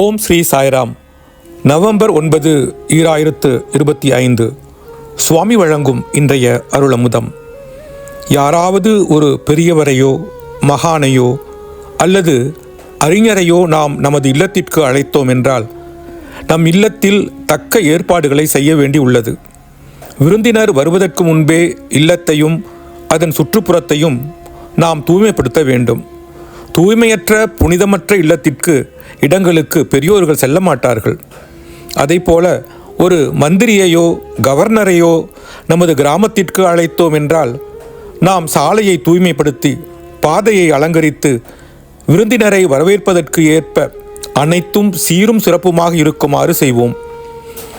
ஓம் Sri Sairam. November ஒன்பது ஈராயிரத்து இருபத்தி ஐந்து. சுவாமி வழங்கும் இன்றைய அருளமுதம். யாராவது ஒரு பெரியவரையோ மகானையோ அல்லது அறிஞரையோ நாம் நமது இல்லத்திற்கு அழைத்தோம் என்றால் நம் இல்லத்தில் தக்க ஏற்பாடுகளை செய்ய வேண்டி உள்ளது. விருந்தினர் வருவதற்கு முன்பே இல்லத்தையும் அதன் சுற்றுப்புறத்தையும் நாம் தூய்மைப்படுத்த வேண்டும். தூய்மையற்ற புனிதமற்ற இல்லத்திற்கு இடங்களுக்கு பெரியோர்கள் செல்ல மாட்டார்கள். அதைப்போல ஒரு மந்திரியையோ கவர்னரையோ நமது கிராமத்திற்கு அழைத்தோம் என்றால் நாம் சாலையை தூய்மைப்படுத்தி பாதையை அலங்கரித்து விருந்தினரை வரவேற்பதற்கு ஏற்ப அனைத்தும் சீரும் சிறப்புமாக இருக்குமாறு செய்வோம்.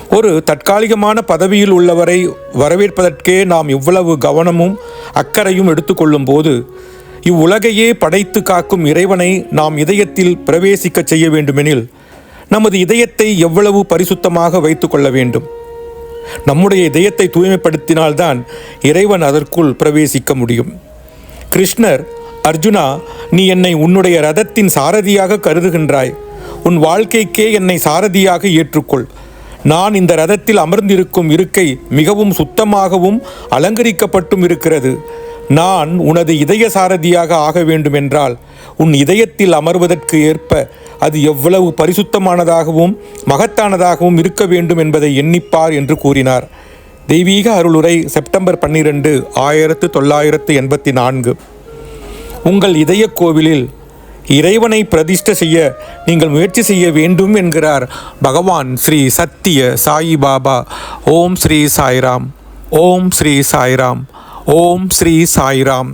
ஒரு தற்காலிகமான பதவியில் உள்ளவரை வரவேற்பதற்கே நாம் இவ்வளவு கவனமும் அக்கறையும் எடுத்துக்கொள்ளும் போது இவ்வுலகையே படைத்து காக்கும் இறைவனை நாம் இதயத்தில் பிரவேசிக்கச் செய்ய வேண்டுமெனில் நமது இதயத்தை எவ்வளவு பரிசுத்தமாக வைத்துக்கொள்ள வேண்டும். நம்முடைய இதயத்தை தூய்மைப்படுத்தினால்தான் இறைவன் அதற்குள் பிரவேசிக்க முடியும். கிருஷ்ணர் அர்ஜுனா நீ என்னை உன்னுடைய ரதத்தின் சாரதியாக கருதுகின்றாய். உன் வாழ்க்கைக்கே என்னை சாரதியாக ஏற்றுக்கொள். நான் இந்த ரதத்தில் அமர்ந்திருக்கும் இருக்கை மிகவும் சுத்தமாகவும் அலங்கரிக்கப்பட்டும் இருக்கிறது. நான் உனது இதய சாரதியாக ஆக வேண்டுமென்றால் உன் இதயத்தில் அமர்வதற்கு ஏற்ப அது எவ்வளவு பரிசுத்தமானதாகவும் மகத்தானதாகவும் இருக்க வேண்டும் என்பதை எண்ணிப்பார் என்று கூறினார். தெய்வீக அருளுரை செப்டம்பர் பன்னிரெண்டு ஆயிரத்து தொள்ளாயிரத்து எண்பத்தி நான்கு. உங்கள் இதய கோவிலில் இறைவனை பிரதிஷ்ட செய்ய நீங்கள் முயற்சி செய்ய வேண்டும் என்கிறார் பகவான் ஸ்ரீ சத்திய சாயி பாபா ஓம் ஸ்ரீ சாய்ராம். ஓம் ஸ்ரீ சாய்ராம். ஓம் ஸ்ரீ சாய்ராம்.